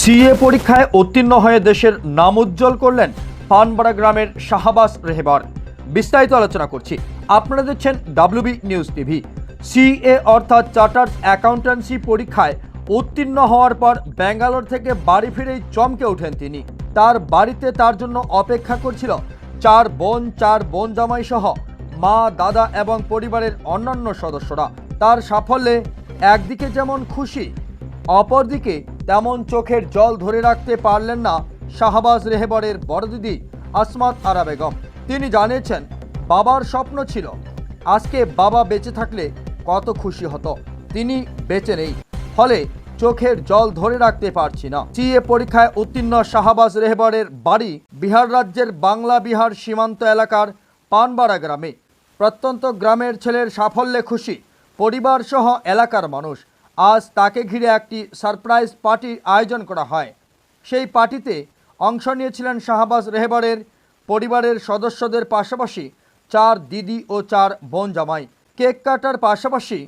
CA পরীক্ষায় উত্তীর্ণ হয়ে দেশের নাম উজ্জ্বল করলেন পানবাড়া গ্রামের শাহাবাস রেহেবার। বিস্তারিত আলোচনা করছি। আপনারা দেখছেন ডাব্লিউবি নিউজ টিভি। সিএ অর্থাৎ চার্টার্স অ্যাকাউন্টেন্সি পরীক্ষায় উত্তীর্ণ হওয়ার পর ব্যাঙ্গালোর থেকে বাড়ি ফিরেই চমকে ওঠেন তিনি। তার বাড়িতে তার জন্য অপেক্ষা করছিল চার বোন চার বোন জামাই সহ মা, দাদা এবং পরিবারের অন্যান্য সদস্যরা। তার সাফল্যে একদিকে যেমন খুশি অপরদিকে তেমন চোখের জল ধরে রাখতে পারলেন না শাহবাজ রেহেবরের বড় দিদি আসমাত আরা বেগম। তিনি জানিয়েছেন, বাবার স্বপ্ন ছিল, আজকে বাবা বেঁচে থাকলে কত খুশি হতো। তিনি বেঁচে নেই, ফলে চোখের জল ধরে রাখতে পারছি না। সিএ পরীক্ষায় উত্তীর্ণ শাহবাজ রেহবরের বাড়ি বিহার রাজ্যের বাংলা বিহার সীমান্ত এলাকার পানবাড়া গ্রামে। প্রত্যন্ত গ্রামের ছেলের সাফল্যে খুশি পরিবার সহ এলাকার মানুষ। আজ তাকে ঘিরে একটি সারপ্রাইজ পার্টি আয়োজন করা হয়। সেই পার্টিতে অংশ নিয়েছিলেন শাহবাজ রেহবরের পরিবারের সদস্যদের পাশাপাশি চার দিদি ও চার বোন জামাই। কেক কাটার পাশাপাশি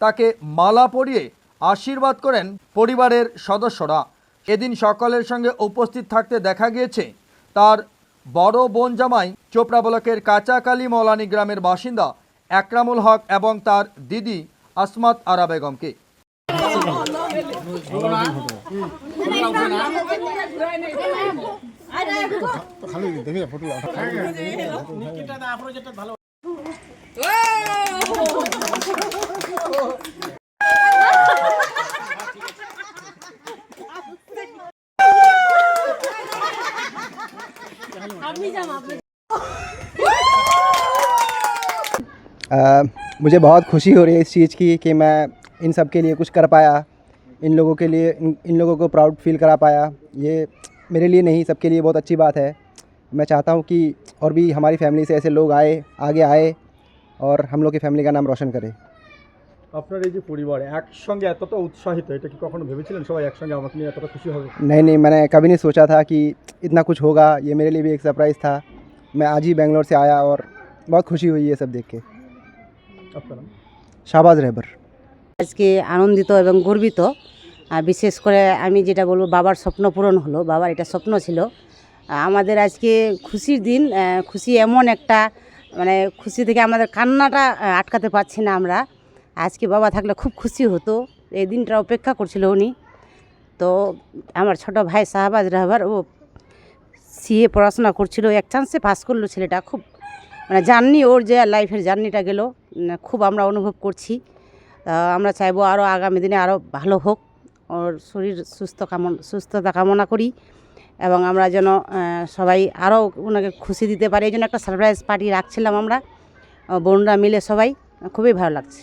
তাকে মালা পরিয়ে আশীর্বাদ করেন পরিবারের সদস্যরা। এদিন সকলের সঙ্গে উপস্থিত থাকতে দেখা গিয়েছে তার বড় বোন জামাই চোপড়া ব্লকের কাঁচাকালী মৌলানি গ্রামের বাসিন্দা একরামুল হক এবং তার দিদি আসমাত আরা বেগমকে। मुझे बहुत खुशी हो रही है इस चीज़ की कि मैं इन सब के लिए कुछ कर पाया। इन लोगों के लिए इन, इन लोगों को प्राउड फील करा पाया ये मेरे लिए नहीं सबके लिए बहुत अच्छी बात है मैं चाहता हूँ कि और भी हमारी फैमिली से ऐसे लोग आए आगे आए और हम लोग की फैमिली का नाम रोशन करें আপনার এই যে পরিবার একসঙ্গে এতটা উৎসাহিত এটা কি কখনো ভেবেছিলেন সবাই একসঙ্গে আমাকে নিয়ে এতটা খুশি হবে नहीं नहीं मैंने कभी नहीं सोचा था कि इतना कुछ होगा ये मेरे लिए भी एक सरप्राइज़ था मैं आज ही बेंगलोर से आया और बहुत खुशी हुई ये सब देख के আপনার নাম? शाहबाज रहबर আজকে আনন্দিত এবং গর্বিত আর বিশেষ করে আমি যেটা বলব, বাবার স্বপ্ন পূরণ হলো, বাবার এটা স্বপ্ন ছিল। আমাদের আজকে খুশির দিন খুশি এমন একটা মানে খুশি থেকে আমাদের কান্নাটা আটকাতে পারছি না আমরা। আজকে বাবা থাকলে খুব খুশি হতো, এই দিনটা অপেক্ষা করছিল উনি। তো আমার ছোট ভাই শাহবাজ রাহবার, ও সিএ পড়াশোনা করছিল, এক চান্সে পাস করল ছেলেটা। খুব মানে জার্নি ওর যে লাইফের জার্নিটা গেল খুব আমরা অনুভব করছি। আমরা চাইব আরও আগামী দিনে আরও ভালো হোক। ওর শরীর সুস্থ কামন সুস্থতা কামনা করি এবং আমরা যেন আহ, সবাই আরও ওনাকে খুশি দিতে পারি এই জন্য একটা সারপ্রাইজ পার্টি রাখছিলাম আমরা আহ, বোনরা মিলে সবাই খুবই ভালো লাগছে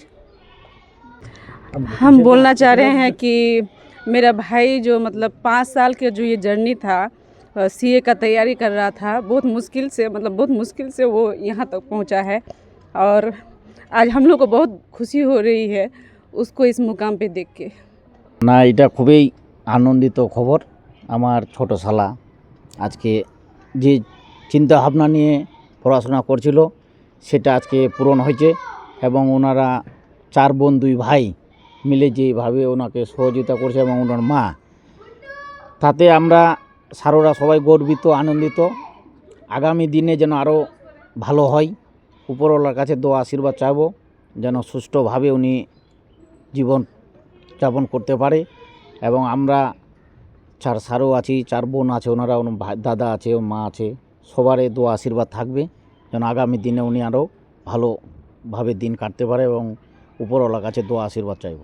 हम बोलना चाह रहे हैं कि मेरा भाई जो मतलब पाँच साल के जो ये जर्नी था सीए का तैयारी कर रहा था बहुत मुश्किल से मतलब बहुत मुश्किल से वो यहाँ तक पहुँचा है और आज हम लोग को बहुत खुशी हो रही है उसको इस मुकाम पे देख के না, এটা খুবই আনন্দিত খবর আমার ছোট শালা। আজকে যে চিন্তা ভাবনা নিয়ে পড়াশোনা করছিল, সেটা আজকে পূরণ হয়েছে এবং ওনারা চার বোন, দুই ভাই মিলে যেভাবে ওনাকে সহযোগিতা করছে এবং ওনার মা, তাতে আমরা সারোরা সবাই গর্বিত, আনন্দিত। আগামী দিনে যেন আরও ভালো হয়, উপরওয়ালার কাছে দোয়া, আশীর্বাদ চাইব, যেন সুষ্ঠুভাবে উনি জীবন যাপন করতে পারে এবং আমরা চার সারও আছি, চার বোন আছে, ওনারা ভাই দাদা আছে ও মা আছে সবারই দোয়া আশীর্বাদ থাকবে যেন আগামী দিনে উনি আরও ভালোভাবে দিন কাটতে পারে এবং উপরওয়ালা কাছে দোয়া আশীর্বাদ চাইব।